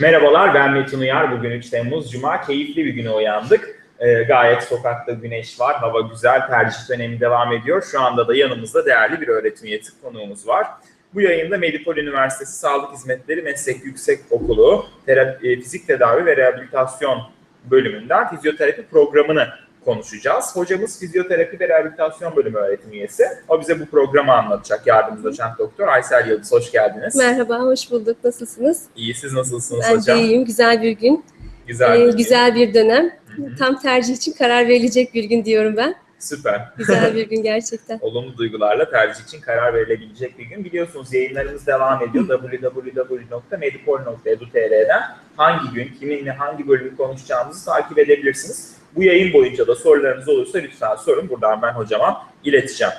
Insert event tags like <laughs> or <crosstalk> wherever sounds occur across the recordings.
Merhabalar ben Metin Uyar. Bugün 3 Temmuz Cuma. Keyifli bir güne uyandık. Ee, gayet sokakta güneş var, hava güzel, tercih dönemi devam ediyor. Şu anda da yanımızda değerli bir öğretim üyesi konuğumuz var. Bu yayında Medipol Üniversitesi Sağlık Hizmetleri Meslek Yüksek Okulu Terapi, Fizik Tedavi ve Rehabilitasyon bölümünden fizyoterapi programını konuşacağız. Hocamız fizyoterapi ve rehabilitasyon bölümü öğretim üyesi. O bize bu programı anlatacak. Yardımcı doçent doktor Aysel Yıldız. Hoş geldiniz. Merhaba, hoş bulduk. Nasılsınız? İyi, siz nasılsınız Ben hocam? de iyiyim. Güzel bir gün. Güzel. Ee, bir gün. güzel bir dönem. Hı hı. Tam tercih için karar verilecek bir gün diyorum ben. Süper. Güzel <laughs> bir gün gerçekten. Olumlu duygularla tercih için karar verilebilecek bir gün. Biliyorsunuz yayınlarımız devam ediyor. www.medipol.edu.tr'den hangi gün, kiminle hangi bölümü konuşacağımızı takip edebilirsiniz. Bu yayın boyunca da sorularınız olursa lütfen sorun. Buradan ben hocama ileteceğim.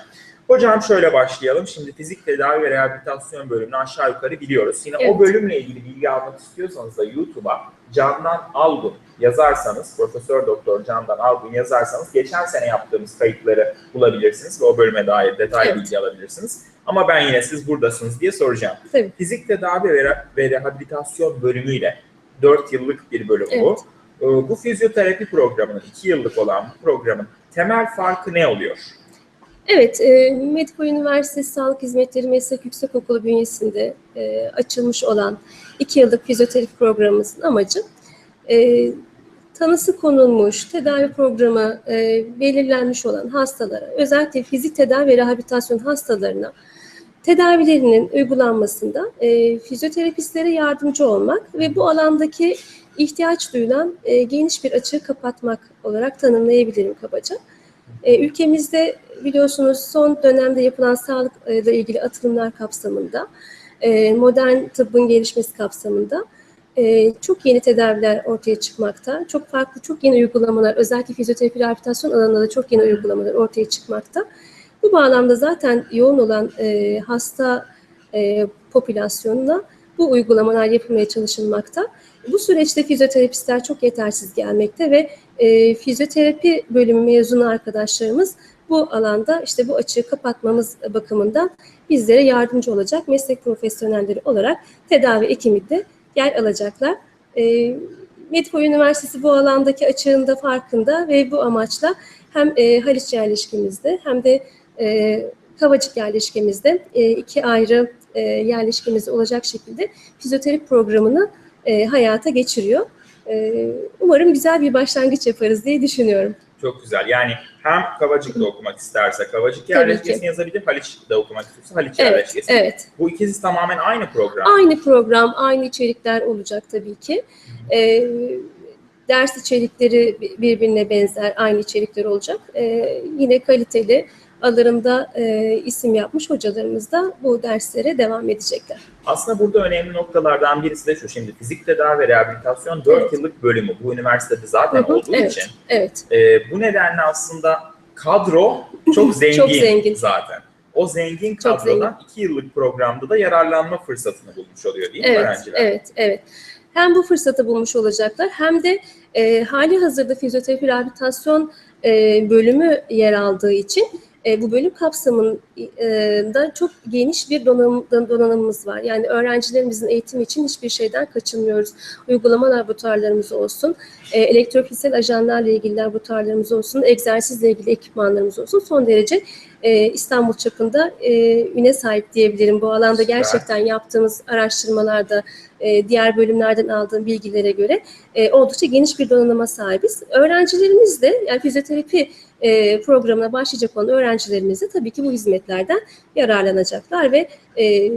Hocam şöyle başlayalım. Şimdi fizik tedavi ve rehabilitasyon bölümünü aşağı yukarı biliyoruz. Yine Evet. o bölümle ilgili bilgi almak istiyorsanız da YouTube'a Candan Algun yazarsanız, Profesör Doktor Candan Algun yazarsanız geçen sene yaptığımız kayıtları bulabilirsiniz ve o bölüme dair detaylı Evet. bilgi alabilirsiniz. Ama ben yine siz buradasınız diye soracağım. Tabii. Fizik tedavi ve, re- ve rehabilitasyon bölümüyle 4 yıllık bir bölüm bu. Evet. Ee, Bu fizyoterapi programının 2 yıllık olan bu programın temel farkı ne oluyor? Evet, e, Medipol Üniversitesi Sağlık Hizmetleri Meslek Yüksekokulu bünyesinde e, açılmış olan iki yıllık fizyoterapi programımızın amacı e, tanısı konulmuş, tedavi programı e, belirlenmiş olan hastalara, özellikle fizik tedavi ve rehabilitasyon hastalarına tedavilerinin uygulanmasında e, fizyoterapistlere yardımcı olmak ve bu alandaki ihtiyaç duyulan e, geniş bir açığı kapatmak olarak tanımlayabilirim kabaca. E, ülkemizde biliyorsunuz son dönemde yapılan sağlıkla ilgili atılımlar kapsamında, e, modern tıbbın gelişmesi kapsamında e, çok yeni tedaviler ortaya çıkmakta. Çok farklı, çok yeni uygulamalar, özellikle fizyoterapi rehabilitasyon alanında da çok yeni uygulamalar ortaya çıkmakta. Bu bağlamda zaten yoğun olan e, hasta e, popülasyonuna bu uygulamalar yapılmaya çalışılmakta. Bu süreçte fizyoterapistler çok yetersiz gelmekte ve e, fizyoterapi bölümü mezunu arkadaşlarımız bu alanda işte bu açığı kapatmamız bakımından bizlere yardımcı olacak meslek profesyonelleri olarak tedavi ekibinde yer alacaklar. E, Medipol Üniversitesi bu alandaki açığın da farkında ve bu amaçla hem e, Haliç yerleşkemizde hem de e, Kavacık yerleşkemizde e, iki ayrı e, yerleşkemizde olacak şekilde fizyoterapi programını e, hayata geçiriyor. E, umarım güzel bir başlangıç yaparız diye düşünüyorum. Çok güzel. Yani hem Kavacık'ta okumak isterse Kavacık yerleşkesini yazabilir, Haliç'te okumak istiyorsa Haliç Evet, yerleşkesini. evet. Bu ikisi tamamen aynı program. Aynı program, aynı içerikler olacak tabii ki. E, ders içerikleri birbirine benzer, aynı içerikler olacak. E, yine kaliteli alanında e, isim yapmış hocalarımız da bu derslere devam edecekler. Aslında burada önemli noktalardan birisi de şu. Şimdi fizik tedavi ve rehabilitasyon 4 Evet. yıllık bölümü bu üniversitede zaten Hı hı, olduğu evet. için Evet, e, bu nedenle aslında kadro <laughs> çok zengin, Çok zengin. zaten. O zengin kadrodan 2 yıllık programda da yararlanma fırsatını bulmuş oluyor değil mi evet, öğrenciler? evet, evet. Hem bu fırsatı bulmuş olacaklar hem de e, hali hazırda fizyoterapi rehabilitasyon e, bölümü yer aldığı için e, bu bölüm kapsamında çok geniş bir donanım, donanımımız var. Yani öğrencilerimizin eğitimi için hiçbir şeyden kaçınmıyoruz. Uygulama laboratuvarlarımız olsun, e, elektrofiziksel ajanlarla ilgili laboratuvarlarımız olsun, egzersizle ilgili ekipmanlarımız olsun. Son derece e, İstanbul çapında e, üne sahip diyebilirim. Bu alanda gerçekten yaptığımız araştırmalarda, e, diğer bölümlerden aldığım bilgilere göre e, oldukça geniş bir donanıma sahibiz. Öğrencilerimiz de yani fizyoterapi e, programına başlayacak olan öğrencilerimiz de tabii ki bu hizmetlerden yararlanacaklar ve e,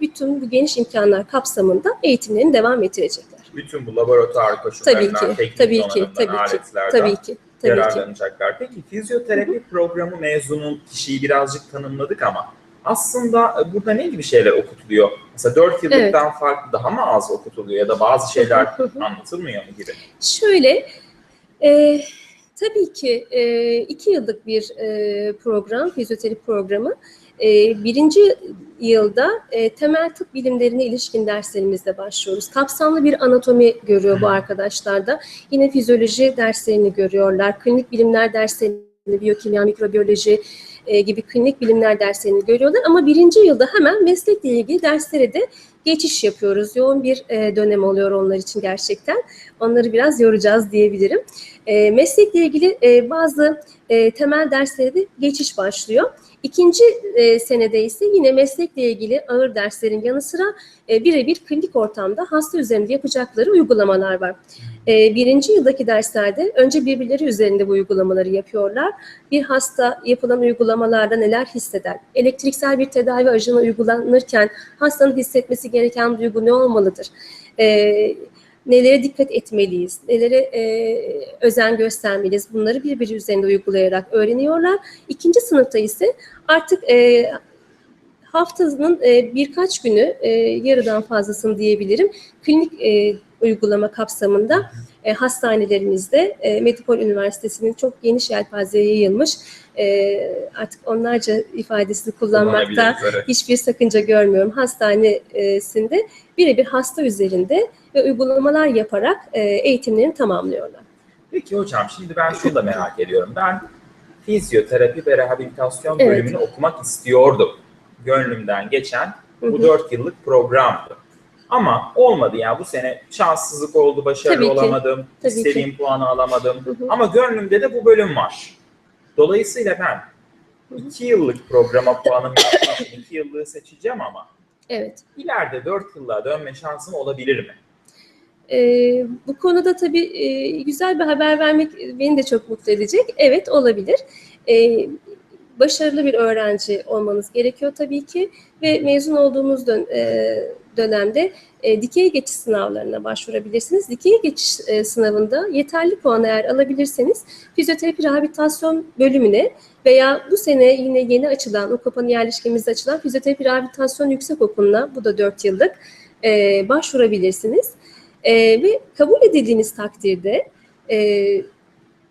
bütün bu geniş imkanlar kapsamında eğitimlerini devam ettirecekler. Bütün bu laboratuvar Tabii koşullarından, ki, teknik tabii ki, tabii ki, tabii ki, tabii ki. yararlanacaklar. Peki fizyoterapi programı mezunu kişiyi birazcık tanımladık ama aslında e, burada ne gibi şeyler okutuluyor? Mesela 4 yıllıktan farklı daha mı az okutuluyor ya da bazı şeyler anlatılmıyor mu gibi? Şöyle, e, tabii ki e, iki yıllık bir e, program, fizyoterapi programı. E, birinci yılda e, temel tıp bilimlerine ilişkin derslerimizle başlıyoruz. Kapsamlı bir anatomi görüyor bu arkadaşlar da. Yine fizyoloji derslerini görüyorlar, klinik bilimler derslerini biyokimya, mikrobiyoloji e, gibi klinik bilimler derslerini görüyorlar. Ama birinci yılda hemen meslekle ilgili derslere de geçiş yapıyoruz. Yoğun bir e, dönem oluyor onlar için gerçekten. Onları biraz yoracağız diyebilirim. E, meslekle ilgili e, bazı e, temel derslere de geçiş başlıyor. İkinci e, senede ise yine meslekle ilgili ağır derslerin yanı sıra e, birebir klinik ortamda hasta üzerinde yapacakları uygulamalar var. E, birinci yıldaki derslerde önce birbirleri üzerinde bu uygulamaları yapıyorlar. Bir hasta yapılan uygulamalarda neler hisseder? Elektriksel bir tedavi ajanı uygulanırken hastanın hissetmesi gereken duygu ne olmalıdır? E, nelere dikkat etmeliyiz, nelere e, özen göstermeliyiz bunları birbiri üzerinde uygulayarak öğreniyorlar. İkinci sınıfta ise artık e, haftanın e, birkaç günü e, yarıdan fazlasını diyebilirim klinik e, uygulama kapsamında e, hastanelerimizde e, Medipol Üniversitesi'nin çok geniş yelpazeye yayılmış e, artık onlarca ifadesini kullanmakta hiçbir sakınca görmüyorum. Hastanesinde birebir hasta üzerinde ve uygulamalar yaparak e, eğitimlerini tamamlıyorlar. Peki hocam şimdi ben şunu da merak ediyorum. Ben fizyoterapi ve rehabilitasyon Evet. bölümünü okumak istiyordum. Gönlümden geçen Hı bu hı. 4 yıllık programdı. Ama olmadı ya bu sene şanssızlık oldu, başarılı Tabii ki. olamadım, Tabii ki. istediğim puanı alamadım. Hı hı. Ama gönlümde de bu bölüm var. Dolayısıyla ben 2 yıllık programa puanım yapmak 2 yıllığı seçeceğim ama Evet. ileride 4 yıllığa dönme şansım olabilir mi? Ee, bu konuda tabii e, güzel bir haber vermek beni de çok mutlu edecek. Evet olabilir. Ee, başarılı bir öğrenci olmanız gerekiyor tabii ki ve mezun olduğumuz dön- e, dönemde e, dikey geçiş sınavlarına başvurabilirsiniz. Dikey geçiş e, sınavında yeterli puan eğer alabilirseniz fizyoterapi rehabilitasyon bölümüne veya bu sene yine yeni açılan, Ukopa'nın yerleşkemizde açılan fizyoterapi rehabilitasyon yüksek okuluna, bu da 4 yıllık, e, başvurabilirsiniz. E, ve kabul edildiğiniz takdirde e,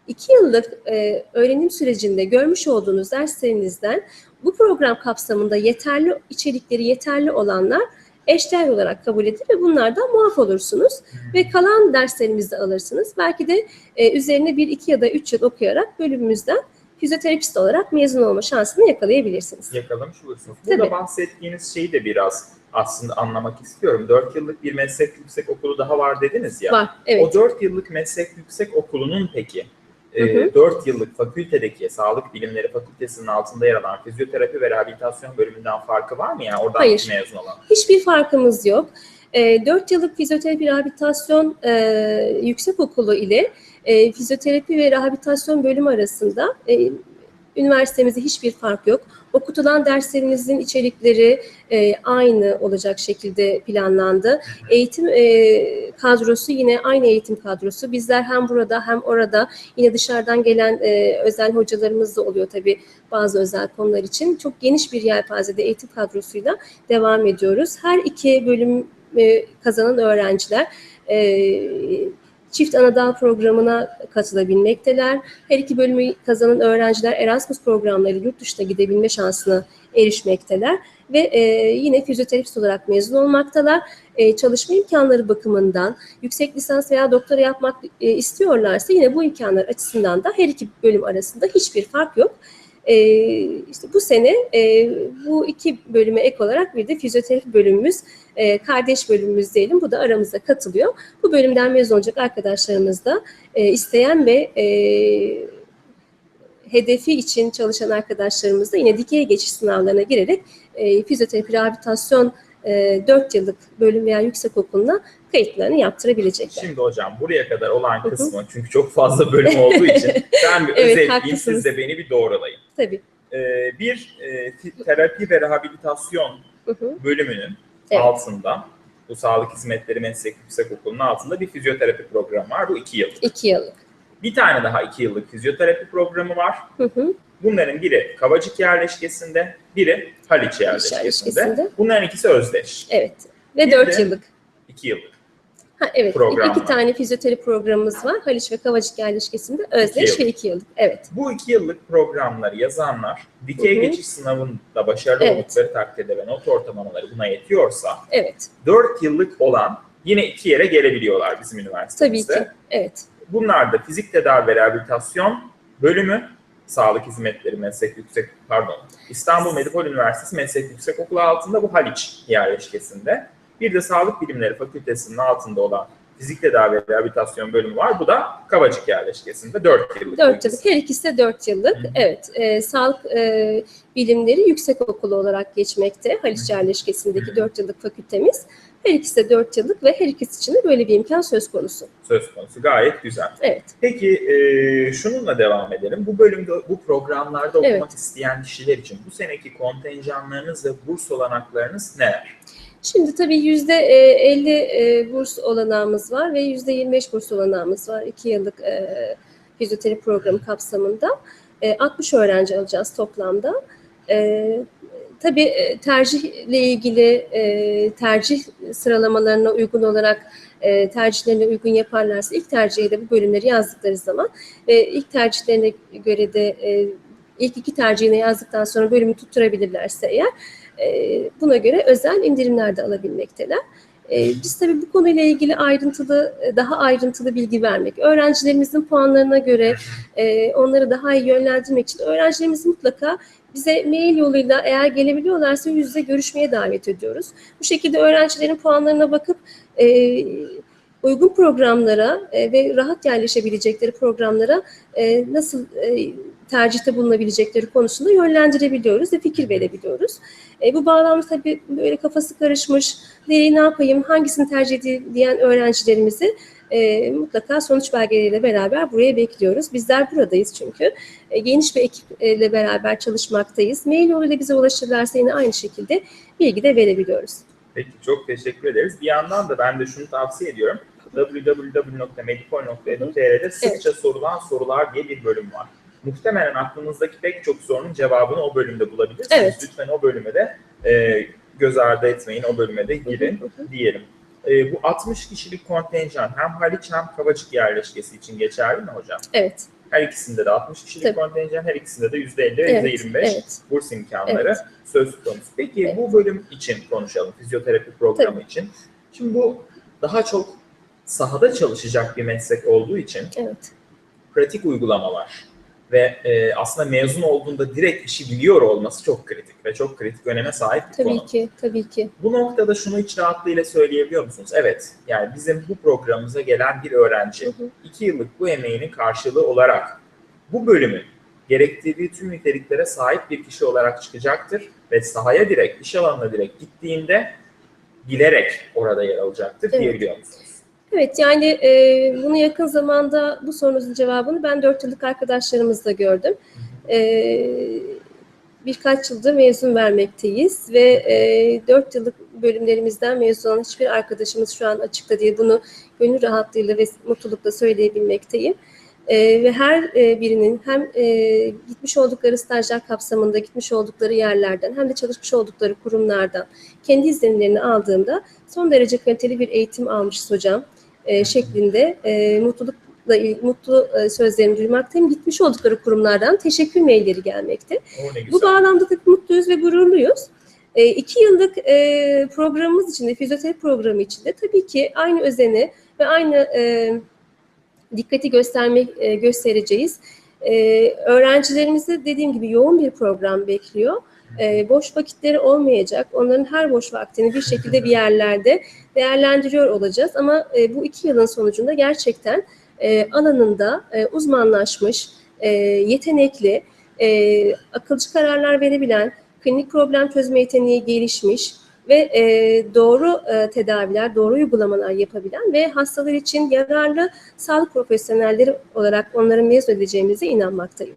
iki yıllık e, öğrenim sürecinde görmüş olduğunuz derslerinizden bu program kapsamında yeterli içerikleri yeterli olanlar eşdeğer olarak kabul edilir ve bunlardan muaf olursunuz ve kalan derslerimizi de alırsınız. Belki de e, üzerine bir, iki ya da üç yıl okuyarak bölümümüzden fizyoterapist olarak mezun olma şansını yakalayabilirsiniz. yakalamış olursunuz. Burada Tabii. bahsettiğiniz şeyi de biraz aslında anlamak istiyorum. 4 yıllık bir meslek yüksek okulu daha var dediniz ya. Var, evet. O 4 yıllık meslek yüksek okulunun peki Hı hı. 4 yıllık fakültedeki Sağlık Bilimleri Fakültesi'nin altında yer alan fizyoterapi ve rehabilitasyon bölümünden farkı var mı ya? Oradan Hayır. mezun olan. Hiçbir farkımız yok. E, 4 yıllık fizyoterapi rehabilitasyon e, yüksek okulu ile e, fizyoterapi ve rehabilitasyon bölümü arasında e, üniversitemizde hiçbir fark yok. Okutulan derslerimizin içerikleri e, aynı olacak şekilde planlandı. Eğitim e, kadrosu yine aynı eğitim kadrosu. Bizler hem burada hem orada yine dışarıdan gelen e, özel hocalarımız da oluyor tabii bazı özel konular için. Çok geniş bir yelpazede eğitim kadrosuyla devam ediyoruz. Her iki bölüm e, kazanan öğrenciler e, çift anadal programına katılabilmekteler. Her iki bölümü kazanan öğrenciler Erasmus programları yurt dışına gidebilme şansına erişmekteler ve e, yine fizyoterapist olarak mezun olmaktalar. E, çalışma imkanları bakımından yüksek lisans veya doktora yapmak e, istiyorlarsa yine bu imkanlar açısından da her iki bölüm arasında hiçbir fark yok. E, işte bu sene e, bu iki bölüme ek olarak bir de fizyoterapi bölümümüz, e, kardeş bölümümüz diyelim. Bu da aramıza katılıyor. Bu bölümden mezun olacak arkadaşlarımız da e, isteyen ve e, hedefi için çalışan arkadaşlarımız da yine dikey geçiş sınavlarına girerek e, fizyoterapi rehabilitasyon e, 4 yıllık bölüm veya yüksek okuluna kayıtlarını yaptırabilecekler. Şimdi hocam buraya kadar olan kısmı çünkü çok fazla bölüm <laughs> olduğu için ben bir Evet, özetleyeyim siz de beni bir doğrulayın. Tabii. Ee, bir e, terapi ve rehabilitasyon bölümünün Evet. altında bu Sağlık Hizmetleri Meslek Yüksek Okulu'nun altında bir fizyoterapi programı var. Bu iki yıl. 2 yıllık. Bir tane daha iki yıllık fizyoterapi programı var. Hı hı. Bunların biri Kavacık yerleşkesinde, biri Haliç yerleşkesinde. yerleşkesinde. Bunların ikisi özdeş. Evet. Ve Bir 4 de- yıllık. İki yıllık. Ha, evet. Program iki var. tane fizyoterapi programımız var. Haliç ve Kavacık yerleşkesinde özdeş yıllık. ve 2 yıllık. Evet. Bu iki yıllık programları yazanlar dikey Hı hı. geçiş sınavında başarılı Evet. oldukları takdirde ve not ortalamaları buna yetiyorsa Evet. 4 yıllık olan yine iki yere gelebiliyorlar bizim Tabii üniversitemizde. ki. Evet. Bunlar da fizik tedavi ve rehabilitasyon bölümü Sağlık Hizmetleri Meslek Yüksek pardon İstanbul Medipol Üniversitesi Meslek Yüksekokulu altında bu Haliç yerleşkesinde. Bir de Sağlık Bilimleri Fakültesinin altında olan Fizik Tedavi ve Rehabilitasyon bölümü var. Bu da Kavacık yerleşkesinde 4 yıllık. 4 bilgisi. yıllık. Her ikisi de 4 yıllık. Hı hı. Evet. e, sağlık e, bilimleri yüksek okulu olarak geçmekte. Haliç Hı hı. yerleşkesindeki 4 yıllık fakültemiz. Her ikisi de 4 yıllık ve her ikisi için de böyle bir imkan söz konusu. Söz konusu gayet güzel. Evet. Peki e, şununla devam edelim. Bu bölümde, bu programlarda okumak Evet. isteyen kişiler için bu seneki kontenjanlarınız ve burs olanaklarınız neler? Şimdi tabii yüzde e, 50 e, burs olanağımız var ve yüzde 25 burs olanağımız var. 2 yıllık e, fizyoterapi programı kapsamında. E, 60 öğrenci alacağız toplamda. E, tabii e, tercihle ilgili e, tercih sıralamalarına uygun olarak e, tercihlerine uygun yaparlarsa ilk tercihe de bu bölümleri yazdıkları zaman ve ilk tercihlerine göre de e, ilk iki tercihine yazdıktan sonra bölümü tutturabilirlerse eğer e, buna göre özel indirimler de alabilmekteler. E, Biz tabii bu konuyla ilgili ayrıntılı, daha ayrıntılı bilgi vermek, öğrencilerimizin puanlarına göre e, onları daha iyi yönlendirmek için öğrencilerimiz mutlaka bize mail yoluyla eğer gelebiliyorlarsa yüz yüze görüşmeye davet ediyoruz. Bu şekilde öğrencilerin puanlarına bakıp e, uygun programlara e, ve rahat yerleşebilecekleri programlara e, nasıl e, tercihte bulunabilecekleri konusunda yönlendirebiliyoruz ve fikir verebiliyoruz. E, bu bağlamda tabii böyle kafası karışmış, neyi ne yapayım, hangisini tercih edeyim diyen öğrencilerimizi e, mutlaka sonuç belgeleriyle beraber buraya bekliyoruz. Bizler buradayız çünkü. E, geniş bir ekiple beraber çalışmaktayız. Mail yoluyla bize ulaşırlarsa yine aynı şekilde bilgi de verebiliyoruz. Peki çok teşekkür ederiz. Bir yandan da ben de şunu tavsiye ediyorum. www.medipol.edu.tr'de sıkça sorulan sorular diye bir bölüm var. Muhtemelen aklınızdaki pek çok sorunun cevabını o bölümde bulabilirsiniz. Evet. Lütfen o bölüme de e, göz ardı etmeyin, o bölüme de girin diyelim. E, bu 60 kişilik kontenjan hem Haliç hem Kavacık yerleşkesi için geçerli mi hocam? Evet, Her ikisinde de 60 kişilik Tabii. kontenjan, her ikisinde de %50 ve evet, %25 evet. burs imkanları Evet. söz konusu. Peki Evet. bu bölüm için konuşalım, fizyoterapi programı için. Şimdi bu daha çok sahada çalışacak bir meslek olduğu için Evet, pratik uygulamalar ve e, aslında mezun olduğunda direkt işi biliyor olması çok kritik ve çok kritik öneme sahip bir tabii konu. ki, tabii ki. Bu noktada şunu iç rahatlığıyla söyleyebiliyor musunuz? Evet, yani bizim bu programımıza gelen bir öğrenci Hı hı. iki yıllık bu emeğinin karşılığı olarak bu bölümün gerektirdiği tüm niteliklere sahip bir kişi olarak çıkacaktır ve sahaya direkt, iş alanına direkt gittiğinde bilerek orada yer alacaktır Evet. diyebiliyor musunuz? Evet yani e, bunu yakın zamanda bu sorunuzun cevabını ben 4 yıllık arkadaşlarımızla gördüm. E, birkaç yıldır mezun vermekteyiz ve e, 4 yıllık bölümlerimizden mezun olan hiçbir arkadaşımız şu an açıkta değil. Bunu gönül rahatlığıyla ve mutlulukla söyleyebilmekteyim. E, ve her e, birinin hem e, gitmiş oldukları stajlar kapsamında gitmiş oldukları yerlerden hem de çalışmış oldukları kurumlardan kendi izlenimlerini aldığımda son derece kaliteli bir eğitim almışız hocam e, şeklinde e, mutlulukla mutlu e, sözlerimi duymaktayım. Gitmiş oldukları kurumlardan teşekkür mailleri gelmekte. Bu bağlamda tabii mutluyuz ve gururluyuz. E, iki yıllık e, programımız içinde, fizyoterapi programı içinde tabii ki aynı özeni ve aynı e, dikkati göstermek e, göstereceğiz. E, öğrencilerimizi dediğim gibi yoğun bir program bekliyor. E, boş vakitleri olmayacak. Onların her boş vaktini bir şekilde bir yerlerde değerlendiriyor olacağız. Ama e, bu iki yılın sonucunda gerçekten e, alanında e, uzmanlaşmış, e, yetenekli, e, akılcı kararlar verebilen, klinik problem çözme yeteneği gelişmiş ve e, doğru e, tedaviler, doğru uygulamalar yapabilen ve hastalar için yararlı sağlık profesyonelleri olarak onları mezun edeceğimize inanmaktayım.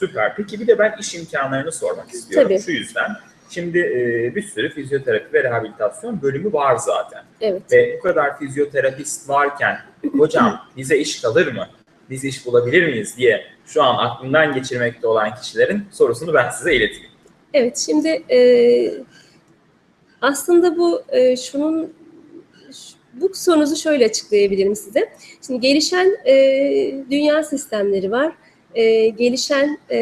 Süper. Peki bir de ben iş imkanlarını sormak istiyorum Tabii. şu yüzden. Şimdi e, bir sürü fizyoterapi ve rehabilitasyon bölümü var zaten. Evet. Ve bu kadar fizyoterapist varken hocam <clears throat> bize iş kalır mı? Biz iş bulabilir miyiz diye şu an aklından geçirmekte olan kişilerin sorusunu ben size ileteyim. Evet, şimdi e, aslında bu e, şunun bu sorunuzu şöyle açıklayabilirim size. Şimdi gelişen e, dünya sistemleri var, e, gelişen e,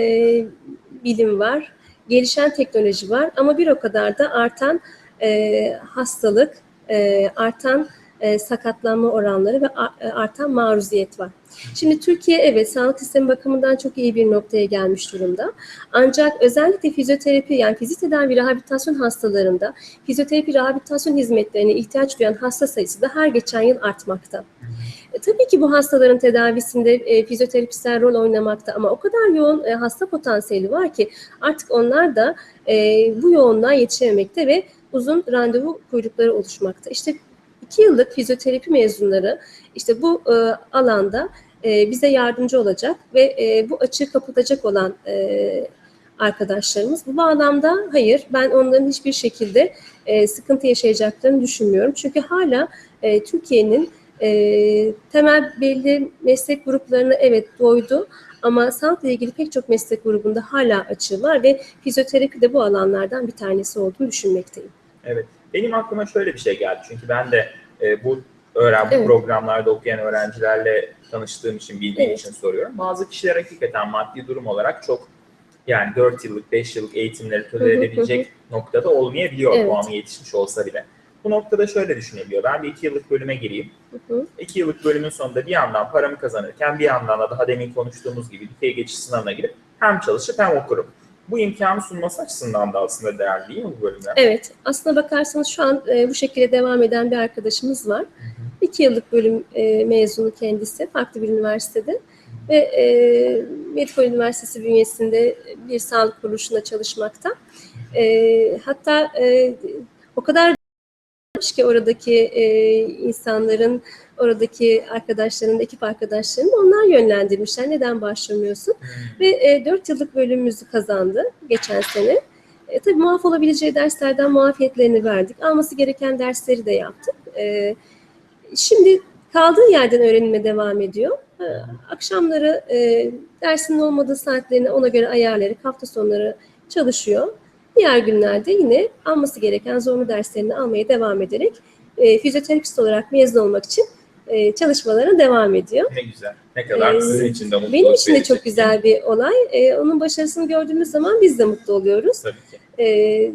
bilim var, gelişen teknoloji var ama bir o kadar da artan e, hastalık, e, artan e, sakatlanma oranları ve e, artan maruziyet var. Şimdi Türkiye evet sağlık sistemi bakımından çok iyi bir noktaya gelmiş durumda. Ancak özellikle fizyoterapi yani fizik tedavi rehabilitasyon hastalarında fizyoterapi rehabilitasyon hizmetlerine ihtiyaç duyan hasta sayısı da her geçen yıl artmakta. E, tabii ki bu hastaların tedavisinde e, fizyoterapistler rol oynamakta ama o kadar yoğun e, hasta potansiyeli var ki artık onlar da e, bu yoğunluğa yetişememekte ve uzun randevu kuyrukları oluşmakta. İşte iki yıllık fizyoterapi mezunları işte bu e, alanda e, bize yardımcı olacak ve e, bu açığı kapatacak olan e, arkadaşlarımız. Bu bağlamda hayır ben onların hiçbir şekilde e, sıkıntı yaşayacaklarını düşünmüyorum. Çünkü hala e, Türkiye'nin e, temel belli meslek gruplarına evet doydu ama sağlıkla ilgili pek çok meslek grubunda hala açığı var ve fizyoterapi de bu alanlardan bir tanesi olduğunu düşünmekteyim. Evet. Benim aklıma şöyle bir şey geldi. Çünkü ben de e, bu öğren Evet. programlarda okuyan öğrencilerle tanıştığım için bildiğim Evet. için soruyorum. Bazı kişiler hakikaten maddi durum olarak çok yani 4 yıllık, 5 yıllık eğitimleri hı, edebilecek noktada olmayabiliyor Evet. puanı yetişmiş olsa bile. Bu noktada şöyle düşünebiliyor. Ben bir 2 yıllık bölüme gireyim. Hı hı. 2 yıllık bölümün sonunda bir yandan paramı kazanırken bir yandan da daha demin konuştuğumuz gibi dikey geçiş sınavına girip hem çalışıp hem okurum. Bu imkanı sunması açısından da aslında değerli değil mi bu bölümler? Evet, aslına bakarsanız şu an e, bu şekilde devam eden bir arkadaşımız var. İki yıllık bölüm e, mezunu kendisi, farklı bir üniversitede ve e, Medipol Üniversitesi bünyesinde bir sağlık kuruluşunda çalışmakta. E, hatta e, o kadar ki oradaki e, insanların, oradaki arkadaşların, ekip arkadaşlarını onlar yönlendirmişler. Neden başlamıyorsun? Ve e, 4 yıllık bölümümüzü kazandı geçen sene. E, tabii muaf olabileceği derslerden muafiyetlerini verdik. Alması gereken dersleri de yaptık. E, şimdi kaldığı yerden öğrenime devam ediyor. E, akşamları e, dersinin olmadığı saatlerini ona göre ayarlayarak hafta sonları çalışıyor. Diğer günlerde yine alması gereken zorunlu derslerini almaya devam ederek e, fizyoterapist olarak mezun olmak için e, çalışmalarına devam ediyor. Ne güzel. Ne kadar Ee, sizin için de mutluluk Benim için de çok güzel bir olay. Ee, onun başarısını gördüğümüz zaman biz de mutlu oluyoruz. Tabii ki. Ee,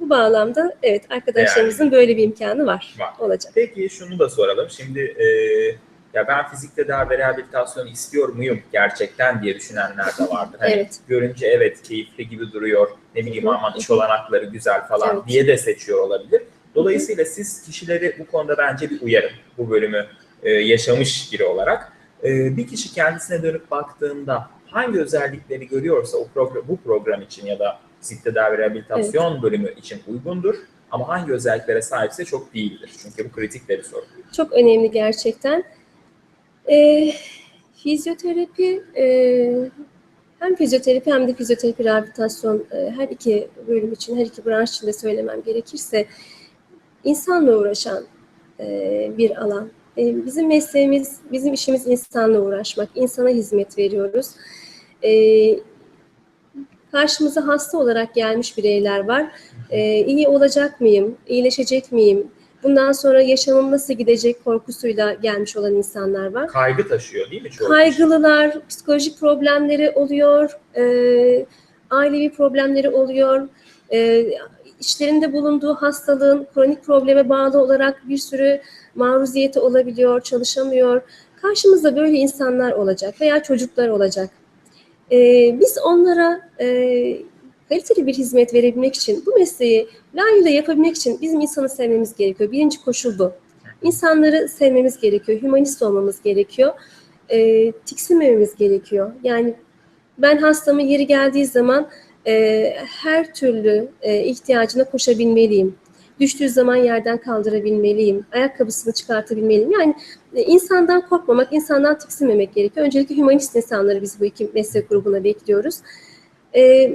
bu bağlamda evet arkadaşlarımızın böyle bir imkanı var. Var. Olacak. Peki şunu da soralım. Şimdi e, ya ben fizik tedavi ve rehabilitasyon istiyor muyum gerçekten diye düşünenler de vardır. Hani Evet. görünce evet keyifli gibi duruyor. Ne bileyim Hı hı, aman hı iş hı. olanakları güzel falan Evet. diye de seçiyor olabilir. Dolayısıyla siz kişileri bu konuda bence bir uyarın. Bu bölümü e, yaşamış biri olarak. E, bir kişi kendisine dönüp baktığında hangi özellikleri görüyorsa o program, bu program için ya da fizik tedavi rehabilitasyon bölümü için uygundur. Ama hangi özelliklere sahipse çok değildir. Çünkü bu kritik de bir soru. Çok önemli gerçekten. Ee, fizyoterapi e, hem fizyoterapi hem de fizyoterapi rehabilitasyon e, her iki bölüm için, her iki branş için de söylemem gerekirse insanla uğraşan e, bir alan. E, bizim mesleğimiz, bizim işimiz insanla uğraşmak, insana hizmet veriyoruz. E, karşımıza hasta olarak gelmiş bireyler var. E, iyi olacak mıyım, iyileşecek miyim, bundan sonra yaşamım nasıl gidecek korkusuyla gelmiş olan insanlar var. Kaygı taşıyor değil mi çoğu kişi? Kaygılılar, psikolojik problemleri oluyor, e, ailevi problemleri oluyor, e, içlerinde bulunduğu hastalığın kronik probleme bağlı olarak bir sürü maruziyeti olabiliyor, çalışamıyor. Karşımızda böyle insanlar olacak veya çocuklar olacak. E, biz onlara e, kaliteli bir hizmet verebilmek için, bu mesleği layığıyla yapabilmek için bizim insanı sevmemiz gerekiyor. Birinci koşul bu. İnsanları sevmemiz gerekiyor, hümanist olmamız gerekiyor e, tiksinmememiz gerekiyor. Yani ben hastamın yeri geldiği zaman e, her türlü e, ihtiyacına koşabilmeliyim. Düştüğü zaman yerden kaldırabilmeliyim. Ayakkabısını çıkartabilmeliyim. Yani e, insandan korkmamak, insandan tiksinmemek gerekiyor. Öncelikle hümanist insanları biz bu iki meslek grubuna bekliyoruz. E,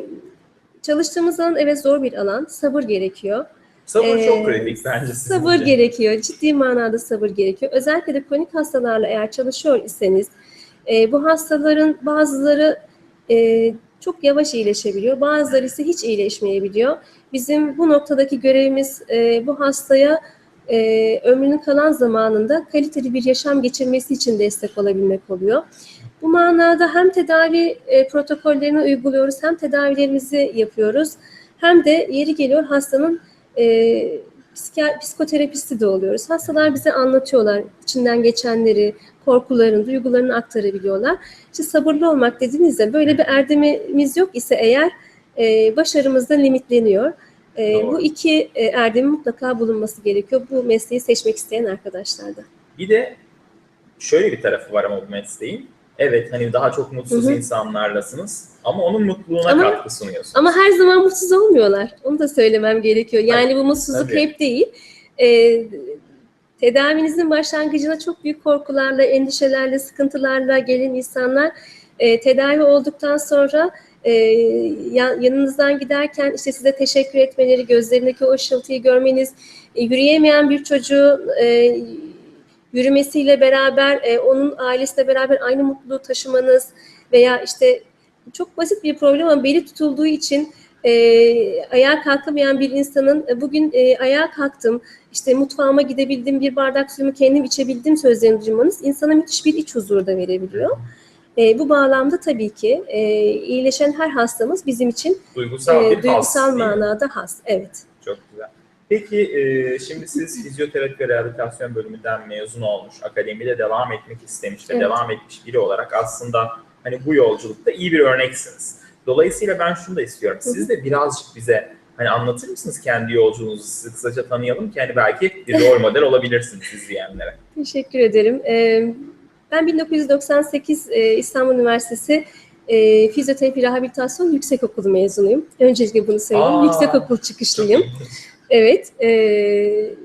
çalıştığımız alan evet zor bir alan. Sabır gerekiyor. Sabır Ee, çok kritik bence sizin Sabır için. gerekiyor. Ciddi manada sabır gerekiyor. Özellikle de kronik hastalarla eğer çalışıyor iseniz e, bu hastaların bazıları e, çok yavaş iyileşebiliyor. Bazıları ise hiç iyileşmeyebiliyor. Bizim bu noktadaki görevimiz e, bu hastaya e, ömrünün kalan zamanında kaliteli bir yaşam geçirmesi için destek olabilmek oluyor. Bu manada hem tedavi e, protokollerini uyguluyoruz hem tedavilerimizi yapıyoruz hem de yeri geliyor hastanın e, psikoterapisti de oluyoruz. Hastalar bize anlatıyorlar içinden geçenleri, korkularını, duygularını aktarabiliyorlar. İşte sabırlı olmak dediğinizde böyle bir erdemimiz yok ise eğer e, başarımız da limitleniyor. E, Doğru. bu iki e, erdemin mutlaka bulunması gerekiyor bu mesleği seçmek isteyen arkadaşlarda. Bir de şöyle bir tarafı var ama bu mesleğin. Evet hani daha çok mutsuz Hı hı. insanlarlasınız ama onun mutluluğuna Ama- katkı sunuyorsunuz. Ama her zaman mutsuz olmuyorlar. Onu da söylemem gerekiyor. Yani bu mutsuzluk Tabii. hep değil. E, tedavinizin başlangıcına çok büyük korkularla, endişelerle, sıkıntılarla gelen insanlar e, tedavi olduktan sonra e, yan- yanınızdan giderken işte size teşekkür etmeleri, gözlerindeki o ışıltıyı görmeniz, e, yürüyemeyen bir çocuğu e, yürümesiyle beraber e, onun ailesiyle beraber aynı mutluluğu taşımanız veya işte çok basit bir problem ama beli tutulduğu için e, ayağa kalkamayan bir insanın e, bugün e, ayağa kalktım, işte mutfağıma gidebildim, bir bardak suyumu kendim içebildim sözlerini duymanız insana müthiş bir iç huzuru da verebiliyor. E, bu bağlamda tabii ki e, iyileşen her hastamız bizim için duygusal e, has duygusal manada has. Evet. Çok güzel. Peki e, şimdi siz fizyoterapi ve rehabilitasyon bölümünden mezun olmuş, akademide devam etmek istemiş ve Evet. devam etmiş biri olarak aslında hani bu yolculukta iyi bir örneksiniz. Dolayısıyla ben şunu da istiyorum. Siz de birazcık bize hani anlatır mısınız kendi yolculuğunuzu? Sizi kısaca tanıyalım ki hani belki bir rol <laughs> model olabilirsiniz izleyenlere. Teşekkür ederim. Ben 1998 e, İstanbul Üniversitesi e, Fizyoterapi Rehabilitasyon Yüksekokulu mezunuyum. Öncelikle bunu söyleyeyim. Aa, Yüksekokul çıkışlıyım. Evet. e,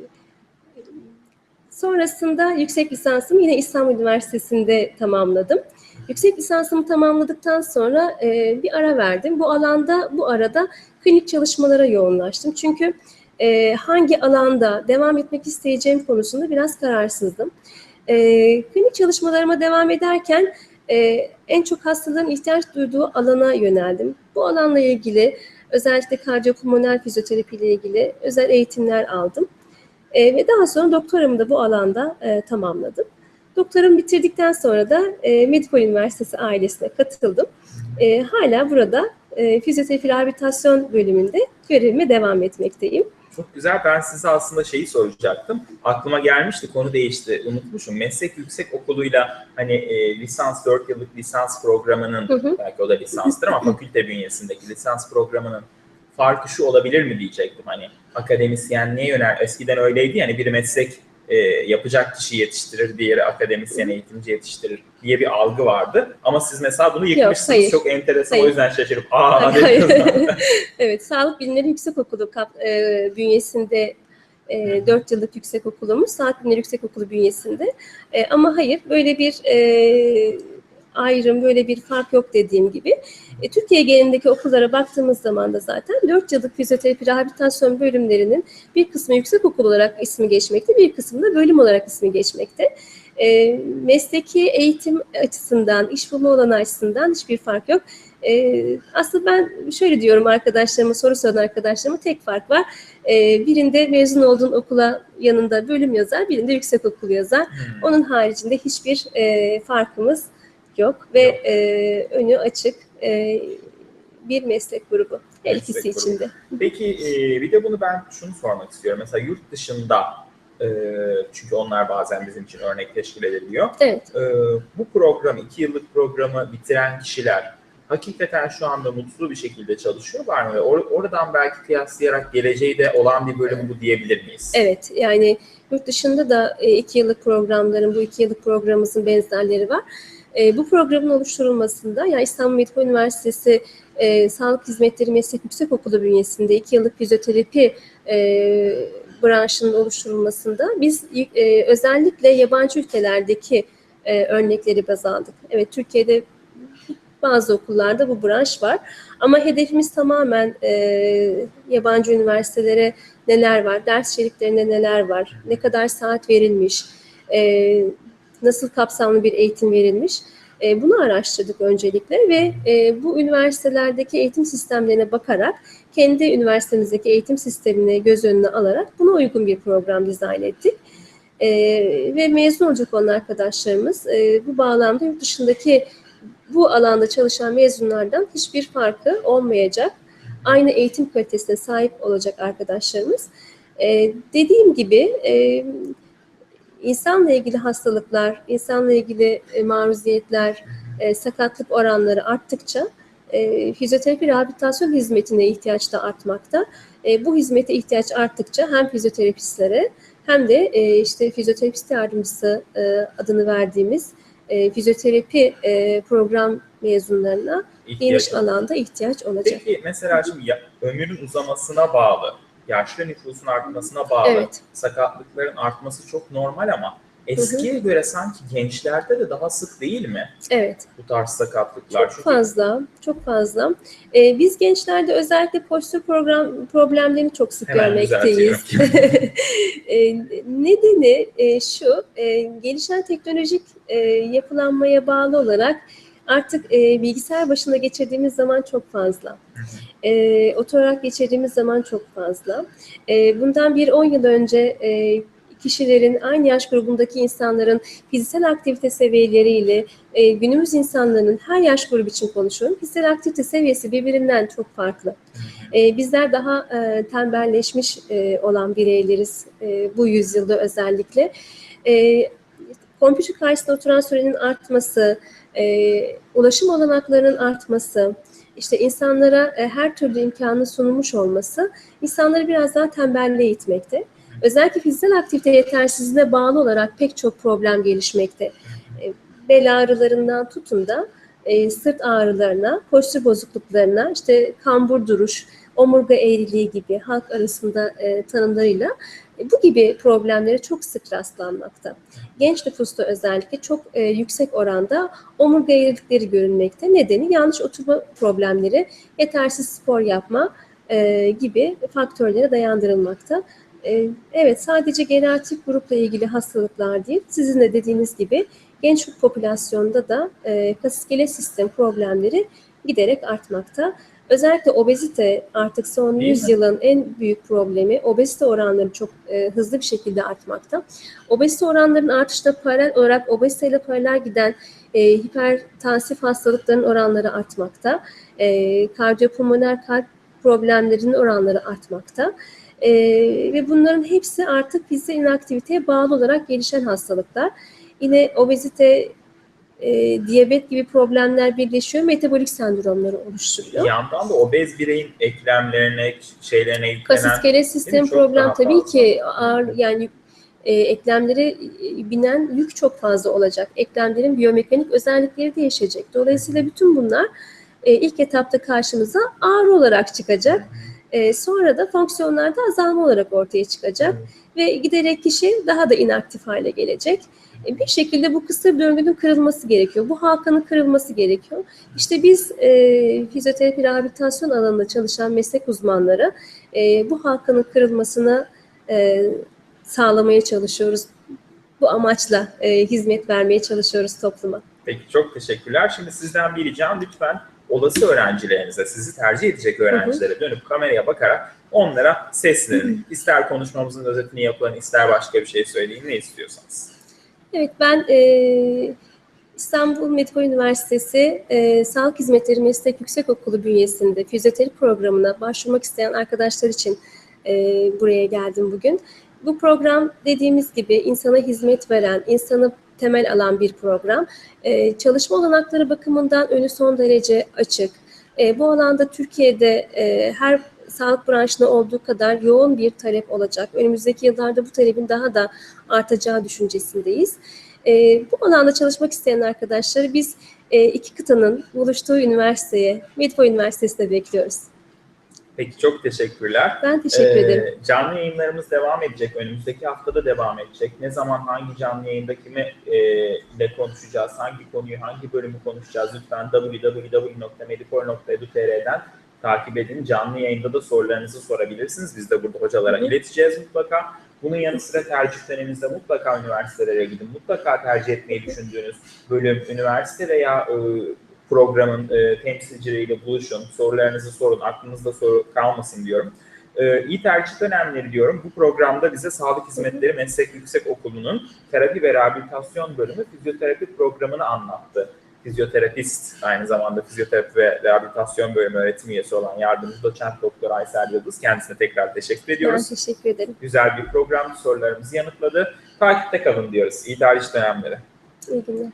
sonrasında yüksek lisansımı yine İstanbul Üniversitesi'nde tamamladım. Yüksek lisansımı tamamladıktan sonra e, bir ara verdim. Bu alanda, bu arada klinik çalışmalara yoğunlaştım. Çünkü e, hangi alanda devam etmek isteyeceğim konusunda biraz kararsızdım. E, klinik çalışmalarıma devam ederken e, en çok hastaların ihtiyaç duyduğu alana yöneldim. Bu alanla ilgili özellikle kardiyopulmoner fizyoterapi ile ilgili özel eğitimler aldım. E, ve daha sonra doktoramı da bu alanda e, tamamladım. Doktoramı bitirdikten sonra da e, Medipol Üniversitesi ailesine katıldım. E, hala burada e, fizyoterapi rehabilitasyon bölümünde görevime devam etmekteyim. Çok güzel. Ben size aslında şeyi soracaktım. Aklıma gelmişti, konu değişti. Unutmuşum. Meslek Yüksek Okulu'yla hani e, lisans, 4 yıllık lisans programının, Hı hı. belki o da lisanstır ama fakülte bünyesindeki lisans programının farkı şu olabilir mi diyecektim. Hani akademisyenliğe yönel, eskiden öyleydi yani bir meslek e, yapacak kişi yetiştirir, diğeri akademisyen eğitimci yetiştirir diye bir algı vardı. Ama siz mesela bunu yıkmışsınız. hayır. Çok enteresan. O Hayır. yüzden şaşırıp aa <laughs> evet, Sağlık Bilimleri Yüksekokulu kap, e, bünyesinde e, 4 yıllık yüksek okulumuz, Sağlık Bilimleri Yüksekokulu bünyesinde. E, ama hayır, böyle bir e, ayrım, böyle bir fark yok dediğim gibi. E, Türkiye genelindeki okullara baktığımız zaman da zaten 4 yıllık fizyoterapi rehabilitasyon bölümlerinin bir kısmı yüksek okul olarak ismi geçmekte, bir kısmı da bölüm olarak ismi geçmekte. E, mesleki eğitim açısından, iş bulma olanı açısından hiçbir fark yok. E, aslında ben şöyle diyorum arkadaşlarıma, soru soran arkadaşlarıma tek fark var. E, birinde mezun olduğun okula yanında bölüm yazar, birinde yüksek okul yazar. Hmm. Onun haricinde hiçbir e, farkımız yok ve Yok. e, önü açık e, bir meslek grubu her ikisi içinde. Peki e, bir de bunu ben şunu sormak istiyorum. Mesela yurt dışında e, çünkü onlar bazen bizim için örnek teşkil ediliyor. Evet. E, bu programı, iki yıllık programı bitiren kişiler hakikaten şu anda mutlu bir şekilde çalışıyorlar mı? Ve or- oradan belki kıyaslayarak geleceği de olan bir bölüm bu diyebilir miyiz? Evet, yani yurt dışında da e, iki yıllık programların, bu iki yıllık programımızın benzerleri var. E, bu programın oluşturulmasında, yani İstanbul Medipol Üniversitesi e, Sağlık Hizmetleri Meslek Yüksekokulu bünyesinde iki yıllık fizyoterapi e, branşının oluşturulmasında biz e, özellikle yabancı ülkelerdeki e, örnekleri baz aldık. Evet, Türkiye'de bazı okullarda bu branş var ama hedefimiz tamamen e, yabancı üniversitelere neler var, ders içeriklerinde neler var, ne kadar saat verilmiş, e, nasıl kapsamlı bir eğitim verilmiş. E, bunu araştırdık öncelikle ve e, bu üniversitelerdeki eğitim sistemlerine bakarak kendi üniversitemizdeki eğitim sistemini göz önüne alarak buna uygun bir program dizayn ettik. E, ve mezun olacak olan arkadaşlarımız e, bu bağlamda yurt dışındaki bu alanda çalışan mezunlardan hiçbir farkı olmayacak. Aynı eğitim kalitesine sahip olacak arkadaşlarımız. E, dediğim gibi e, insanla ilgili hastalıklar, insanla ilgili e, maruziyetler, e, sakatlık oranları arttıkça e, fizyoterapi rehabilitasyon hizmetine ihtiyaç da artmakta. Bu hizmete ihtiyaç arttıkça hem fizyoterapistlere hem de işte fizyoterapist yardımcısı adını verdiğimiz fizyoterapi program mezunlarına İhtiyaç geniş alanda ihtiyaç olacak. Peki mesela şimdi ömrün uzamasına bağlı, yaşlı nüfusun artmasına bağlı, Evet. sakatlıkların artması çok normal ama eskiye göre sanki gençlerde de daha sık değil mi Evet. bu tarz sakatlıklar? Çok fazla, çok fazla. Ee, biz gençlerde özellikle postür program problemlerini çok sık Hemen görmekteyiz. <laughs> Ee, nedeni e, şu, e, gelişen teknolojik e, yapılanmaya bağlı olarak artık e, bilgisayar başında geçirdiğimiz zaman çok fazla. E, oturarak geçirdiğimiz zaman çok fazla. E, bundan bir 10 yıl önce e, kişilerin, aynı yaş grubundaki insanların fiziksel aktivite seviyeleriyle e, günümüz insanların her yaş grubu için konuşuyorum. Fiziksel aktivite seviyesi birbirinden çok farklı. E, bizler daha e, tembelleşmiş e, olan bireyleriz e, bu yüzyılda özellikle. E, kompütür karşısında oturan sürenin artması, e, ulaşım olanaklarının artması, işte insanlara e, her türlü imkanı sunulmuş olması insanları biraz daha tembelliğe itmekte. Özellikle fiziksel aktivite yetersizliğine bağlı olarak pek çok problem gelişmekte. E, bel ağrılarından tutun da e, sırt ağrılarına, postür bozukluklarına, işte kambur duruş, omurga eğriliği gibi halk arasında e, tanımlarıyla e, bu gibi problemlere çok sık rastlanmakta. Genç nüfusta özellikle çok e, yüksek oranda omurga eğrilikleri görülmekte. Nedeni yanlış oturma problemleri, yetersiz spor yapma e, gibi faktörlere dayandırılmakta. E, evet sadece generatif grupla ilgili hastalıklar değil, sizin de dediğiniz gibi genç popülasyonda da e, kasiskelet sistem problemleri giderek artmakta. Özellikle obezite artık son Değil 100 mi? yılın en büyük problemi. Obezite oranları çok e, hızlı bir şekilde artmakta. Obezite oranlarının artışına paralel olarak obeziteyle paralel giden e, hipertansif hastalıkların oranları artmakta. E, kardiyopulmoner kalp problemlerinin oranları artmakta. E, ve bunların hepsi artık fiziksel inaktiviteye bağlı olarak gelişen hastalıklar. Yine obezite, e, diyabet gibi problemler birleşiyor, metabolik sendromları oluşturuyor. Bir yandan da obez bireyin eklemlerine, şeylerine yüklenen Kasiskelet sistem problem tabii fazla. ki ağır yani e, eklemlere binen yük çok fazla olacak. Eklemlerin biyomekanik özellikleri değişecek. Dolayısıyla bütün bunlar e, ilk etapta karşımıza ağrı olarak çıkacak. E, sonra da fonksiyonlarda azalma olarak ortaya çıkacak ve giderek kişi daha da inaktif hale gelecek. E, bir şekilde bu kısır döngünün kırılması gerekiyor. Bu halkanın kırılması gerekiyor. İşte biz e, fizyoterapi rehabilitasyon alanında çalışan meslek uzmanları e, bu halkanın kırılmasını e, sağlamaya çalışıyoruz. Bu amaçla e, hizmet vermeye çalışıyoruz topluma. Peki çok teşekkürler. Şimdi sizden bir ricam lütfen olası öğrencilerinize, sizi tercih edecek öğrencilere dönüp kameraya bakarak onlara seslenin. İster konuşmamızın özetini yapın, ister başka bir şey söyleyin, ne istiyorsanız. Evet ben e, İstanbul Medipol Üniversitesi e, Sağlık Hizmetleri Meslek Yüksekokulu bünyesinde fizyoterapi programına başvurmak isteyen arkadaşlar için e, buraya geldim bugün. Bu program dediğimiz gibi insana hizmet veren, insanı temel alan bir program. E, çalışma olanakları bakımından önü son derece açık. E, bu alanda Türkiye'de e, her sağlık branşında olduğu kadar yoğun bir talep olacak. Önümüzdeki yıllarda bu talebin daha da artacağı düşüncesindeyiz. E, bu alanda çalışmak isteyen arkadaşları biz e, iki kıtanın buluştuğu üniversiteye, Medipol Üniversitesi'ne bekliyoruz. Peki çok teşekkürler. Ben teşekkür Ee, ederim. Canlı yayınlarımız devam edecek. Önümüzdeki haftada devam edecek. Ne zaman hangi canlı yayında kimi e, ile konuşacağız, hangi konuyu, hangi bölümü konuşacağız lütfen www.medipol.edu.tr'den takip edin. Canlı yayında da sorularınızı sorabilirsiniz. Biz de burada hocalara ileteceğiz mutlaka. Bunun yanı sıra tercih döneminizde mutlaka üniversitelere gidin. Mutlaka tercih etmeyi düşündüğünüz bölüm, üniversite veya e, programın e, temsilcileriyle buluşun. Sorularınızı sorun. Aklınızda soru kalmasın diyorum. E, iyi tercih dönemleri diyorum. Bu programda bize Sağlık Hizmetleri Meslek Yüksek Okulu'nun terapi ve rehabilitasyon bölümü fizyoterapi programını anlattı. Fizyoterapist, aynı zamanda fizyoterapi ve rehabilitasyon bölümü öğretim üyesi olan yardımcı doçent doktor Aysel Yıldız. Kendisine tekrar teşekkür Ben ediyoruz. teşekkür ederim. Güzel bir program sorularımızı yanıtladı. Takipte kalın diyoruz. İyi tarih dönemleri. İyi günler.